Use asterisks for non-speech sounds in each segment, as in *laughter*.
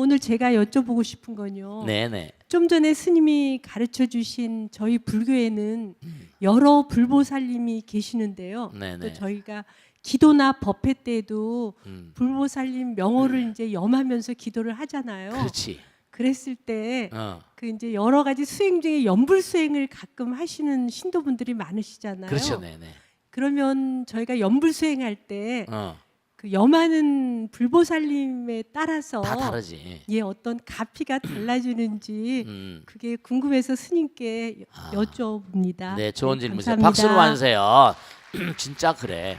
오늘 제가 여쭤보고 싶은 건요. 네네. 좀 전에 스님이 가르쳐 주신 저희 불교에는 여러 불보살님이 계시는데요. 네네. 또 저희가 기도나 법회 때도 음. 불보살님 명호를 이제 염하면서 기도를 하잖아요. 그렇지. 그랬을 때 어. 그 이제 여러 가지 수행 중에 연불 수행을 가끔 하시는 신도분들이 많으시잖아요. 그렇죠. 네네. 그러면 저희가 연불 수행할 때 어. 그 염하는 불보살님에 따라서 다 다르지. 예 어떤 가피가 달라지는지 음. 그게 궁금해서 스님께 아. 여쭤봅니다. 네, 좋은 네, 질문이세요. 감사합니다. 박수로 와주세요. *clears throat* 진짜 그래.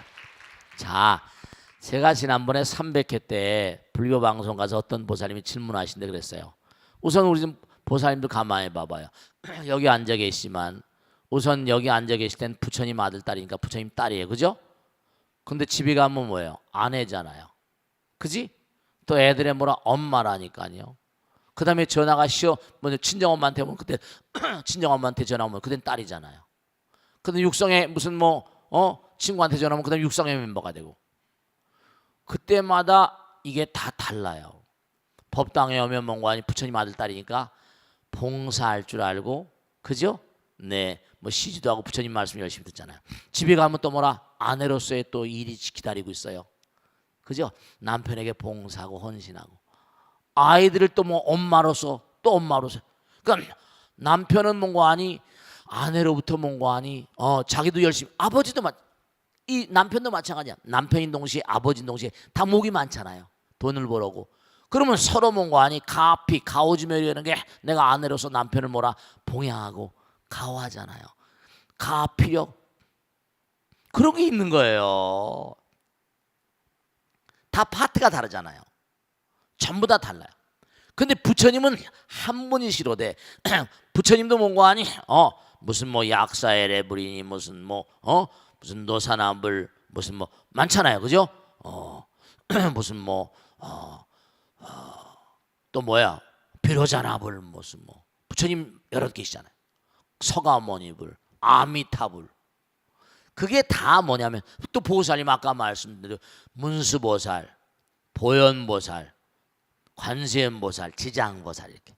자, 제가 지난번에 300회 때 불교 방송 가서 어떤 보살님이 질문하신데 그랬어요. 우선 우리 좀 보살님들 가만히 봐봐요. *clears throat* 여기 앉아 계시지만 우선 여기 앉아 계실 땐 부처님 아들 딸이니까 부처님 딸이에요, 그죠? 근데 집에 가면 뭐예요? 아내잖아요. 그지? 또 애들의 뭐라 엄마라니까요. 그 다음에 전화가 시어 먼저 친정엄마한테 오면 그때 *clears throat* 친정엄마한테 전화 오면 그땐 딸이잖아요. 근데 육성에 무슨 뭐 어 친구한테 전화하면 그다음 육성의 멤버가 되고 그때마다 이게 다 달라요. 법당에 오면 뭔가 아니 부처님 아들 딸이니까 봉사할 줄 알고 그죠? 네, 뭐 시지도 하고 부처님 말씀 열심히 듣잖아요. 집에 가면 또 뭐라? 아내로서의 또 일이 기다리고 있어요. 그죠? 남편에게 봉사하고 헌신하고. 아이들을 또 뭐 엄마로서 또 엄마로서. 그러니까 남편은 뭔가 아니? 아내로부터 뭔가 아니? 어 자기도 열심히. 아버지도 마, 이 남편도 마찬가지야. 남편인 동시에 아버지인 동시에 다 목이 많잖아요. 돈을 벌어고. 그러면 서로 뭔가 아니? 가피 가오지멸이 이런 게 내가 아내로서 남편을 뭐라? 봉양하고 가오하잖아요. 가피력 그런 게 있는 거예요. 다 파트가 다르잖아요. 전부 다 달라요. 근데 부처님은 한 분이시로되 *clears throat* 부처님도 뭔가 아니? 어 무슨 뭐 약사의 레브리니 무슨 뭐어 무슨 노사나불 무슨 뭐 많잖아요. 그죠? 어 *clears throat* 무슨 뭐, 어, 뭐어또 뭐야? 비로자나불 무슨 뭐. 부처님 여러 계시잖아요 서가모니불 아미타불 그게 다 뭐냐면 또 보살님 아까 말씀드린 문수보살 보현보살 관세음보살, 지장보살 이렇게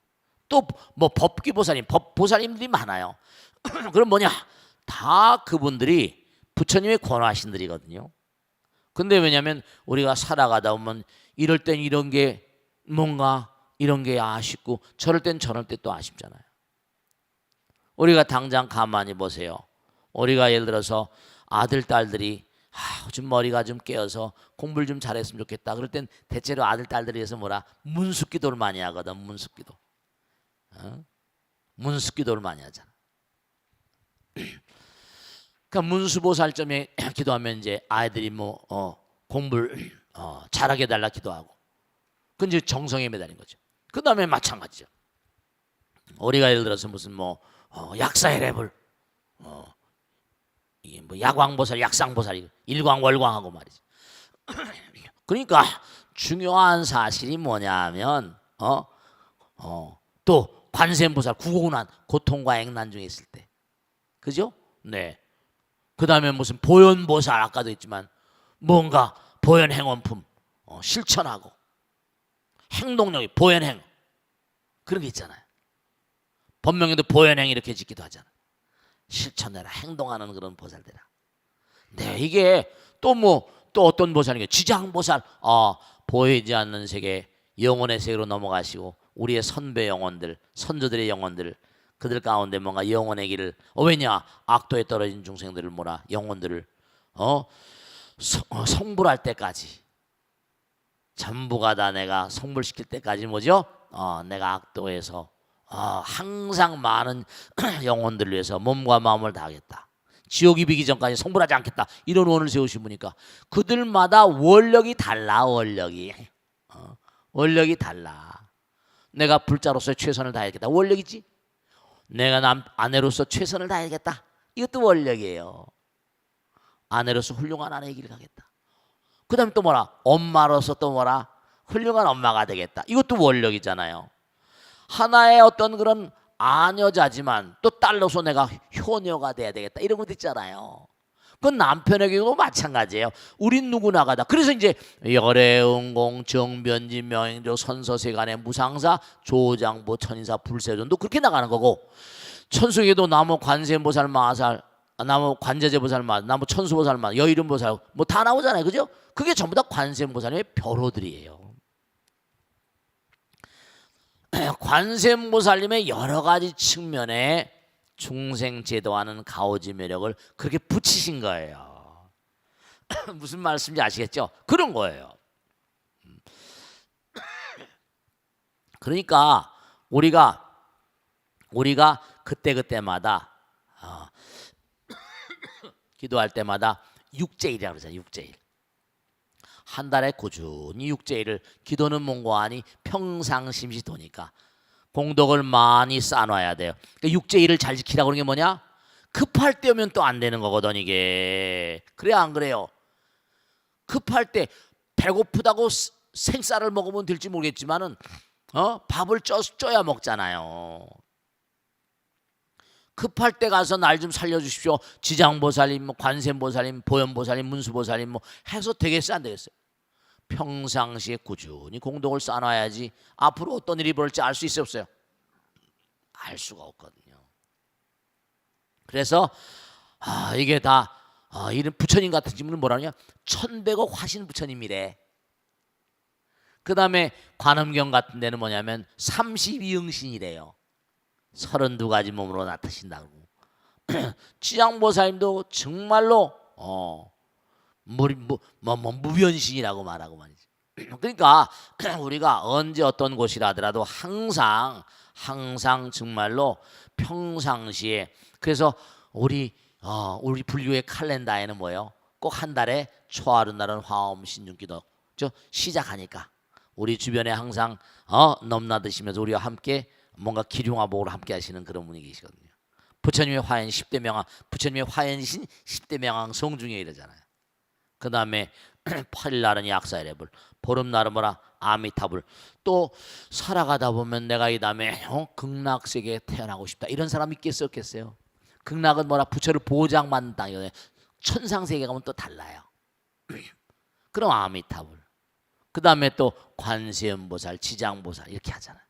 또 뭐 법기보살님, 법 보살님들이 많아요. *clears throat* 그럼 뭐냐? 다 그분들이 부처님의 권하신들이거든요. 근데 왜냐하면 우리가 살아가다 보면 이럴 땐 이런 게 뭔가 이런 게 아쉽고 저럴 땐 저럴 때 또 아쉽잖아요. 우리가 당장 가만히 보세요. 우리가 예를 들어서 아들 딸들이 아, 좀 머리가 좀 깨어서 공부를 좀 잘했으면 좋겠다. 그럴 땐 대체로 아들 딸들이 해서 뭐라 문숙기도를 많이 하거든. 문숙기도. 어? 문숙기도를 많이 하잖아. *clears throat* 그러니까 문수보살점에 *clears throat* 기도하면 이제 아이들이 뭐 어, 공부를 *clears throat* 어, 잘하게 달라 기도하고. 그 이제 정성에 매달린 거죠. 그 다음에 마찬가지죠. 우리가 예를 들어서 무슨 뭐 어, 약사의 랩을 어, 이게 뭐 야광보살, 약상보살, 일광월광하고 말이지. *clears throat* 그러니까 중요한 사실이 뭐냐면 어, 어, 또 관세음보살 구고난 고통과 액난 중에 있을 때, 그죠? 네. 그 다음에 무슨 보현보살 아까도 했지만 뭔가 보현행원품 어, 실천하고 행동력이 보현행 그런 게 있잖아요. 법명에도 보현행 이렇게 짓기도 하잖아. 실천해라 행동하는 그런 보살들아. 네 이게 또 뭐 또 어떤 보살이게 지장보살 어, 보이지 않는 세계 영혼의 세계로 넘어가시고 우리의 선배 영혼들 선조들의 영혼들 그들 가운데 뭔가 영혼의 길을 어, 왜냐 악도에 떨어진 중생들을 뭐라 영혼들을 어, 성, 어, 성불할 때까지 전부가 다 내가 성불시킬 때까지 뭐죠? 어, 내가 악도에서 어, 항상 많은 *clears throat* 영혼들을 위해서 몸과 마음을 다하겠다. 지옥이 비기 전까지 성불하지 않겠다. 이런 원을 세우신 분이니까 그들마다 원력이 달라 원력이 어, 원력이 달라. 내가 불자로서 최선을 다해야겠다. 원력이지. 내가 남 아내로서 최선을 다해야겠다. 이것도 원력이에요. 아내로서 훌륭한 아내의 길을 가겠다. 그 다음에 또 뭐라? 엄마로서 또 뭐라? 훌륭한 엄마가 되겠다. 이것도 원력이잖아요. 하나의 어떤 그런 아녀자지만 또 딸로서 내가 효녀가 돼야 되겠다. 이런 것도 있잖아요. 그건 남편에게도 마찬가지예요. 우린 누구나가 다. 그래서 이제 열애응공, 정변지, 명행조, 선서세간의 무상사, 조장보, 천인사, 불세전도 그렇게 나가는 거고 천수에도 나무 관세음보살 마살, 아, 나무 관제제보살 마, 나무 천수보살 마, 여이름보살 뭐 다 나오잖아요, 그죠? 그게 전부 다 관세음보살의 벼로들이에요. 관세음보살님의 여러 가지 측면에 중생 제도하는 가오지 매력을 그렇게 붙이신 거예요. *coughs* 무슨 말씀인지 아시겠죠? 그런 거예요. 음. *coughs* 그러니까 우리가 우리가 그때 그때마다 어, *coughs* 기도할 때마다 육제일이라고 그러잖아요. 육제일. 한 달에 꾸준히 육제일을 기도는 뭔고하니 평상심시 도니까 공덕을 많이 쌓아놔야 돼요. 그러니까 육제일을 잘 지키라고 그러는 게 뭐냐? 급할 때 오면 또 안 되는 거거든 이게. 그래 안 그래요? 급할 때 배고프다고 스- 생쌀을 먹으면 될지 모르겠지만은 어 밥을 쪄, 쪄야 먹잖아요. 급할 때 가서 날 좀 살려주십시오. 지장보살님, 뭐 관세음보살님, 보현보살님, 문수보살님 뭐 해서 되겠어 안 되겠어요? 평상시에 꾸준히 공덕을 쌓아놔야지 앞으로 어떤 일이 벌지 알 수 있어요 없어요? 알 수가 없거든요. 그래서 아 이게 다 아, 이런 부처님 같은 분은 뭐라냐? 천백억 화신 부처님이래. 그 다음에 관음경 같은 데는 뭐냐면 32응신이래요. 32가지 몸으로 나타신다고. *clears throat* 지장보살님도 정말로 어 무리, 무, 뭐, 뭐 무변신이라고 말하고 말이지. *clears throat* 그러니까 *clears throat* 우리가 언제 어떤 곳이라 하더라도 항상 항상 정말로 평상시에 그래서 우리 어, 우리 불교의 칼렌다에는 뭐예요? 꼭 한 달에 초하루 날은 화엄 신중기도 저 시작하니까 우리 주변에 항상 어, 넘나드시면서 우리와 함께 뭔가 기륭화복을 함께 하시는 그런 분이 계시거든요. 부처님의 화연 10대 명왕, 부처님의 화연신 10대 명왕 성 중에 이러잖아요. 그 다음에 *clears throat* 8일 날은 약사의랩을 보름 날은 뭐라? 아미타불. 또 살아가다 보면 내가 이 다음에 어? 극락 세계에 태어나고 싶다. 이런 사람 있겠어 없겠어요? 극락은 뭐라? 부처를 보장받는 땅이거든요 천상 세계 가면 또 달라요. *clears throat* 그럼 아미타불. 그 다음에 또 관세음보살 지장보살 이렇게 하잖아요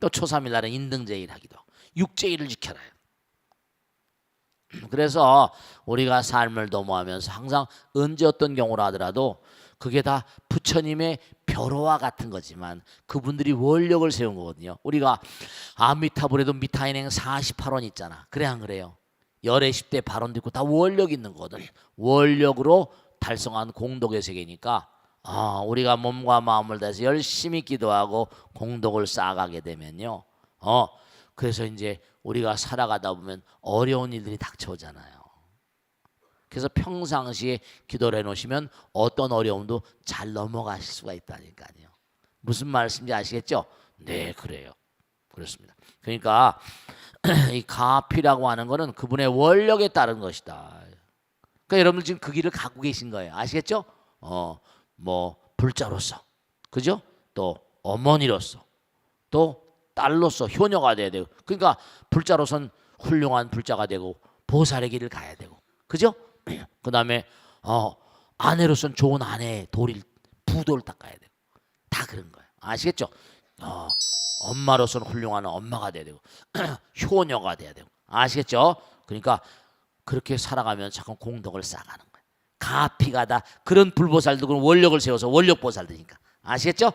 또 초삼일 날은 인등제일 하기도 육제일을 지켜라 *clears throat* 그래서 우리가 삶을 도모하면서 항상 언제 어떤 경우라 하더라도 그게 다 부처님의 벼로와 같은 거지만 그분들이 원력을 세운 거거든요. 우리가 아미타불에도 미타인행 48원 있잖아. 그래 안 그래요? 열애 10대 발언도 있고 다 원력 있는 거거든. 원력으로 달성한 공덕의 세계니까 아, 우리가 몸과 마음을 다해서 열심히 기도하고 공덕을 쌓아가게 되면요. 어, 그래서 이제 우리가 살아가다 보면 어려운 일들이 닥쳐오잖아요. 그래서 평상시에 기도를 해놓으시면 어떤 어려움도 잘 넘어가실 수가 있다니까요. 무슨 말씀인지 아시겠죠? 네, 그래요. 그렇습니다. 그러니까 *clears throat* 이 가피라고 하는 거는 그분의 원력에 따른 것이다. 그러니까 여러분 지금 그 길을 가고 계신 거예요. 아시겠죠? 어, 뭐 불자로서, 그죠? 또 어머니로서, 또 딸로서 효녀가 돼야 되고, 그러니까 불자로선 훌륭한 불자가 되고 보살의 길을 가야 되고, 그죠? *clears throat* 그 다음에 어, 아내로선 좋은 아내의 도리를 부도를 닦아야 되고, 다 그런 거예요. 아시겠죠? 어, 엄마로서는 훌륭한 엄마가 돼야 되고, *clears throat* 효녀가 돼야 되고, 아시겠죠? 그러니까 그렇게 살아가면 자꾸 공덕을 쌓아가는. 가피가 다 그런 불보살도 그런 원력을 세워서 원력 보살들이니까 아시겠죠?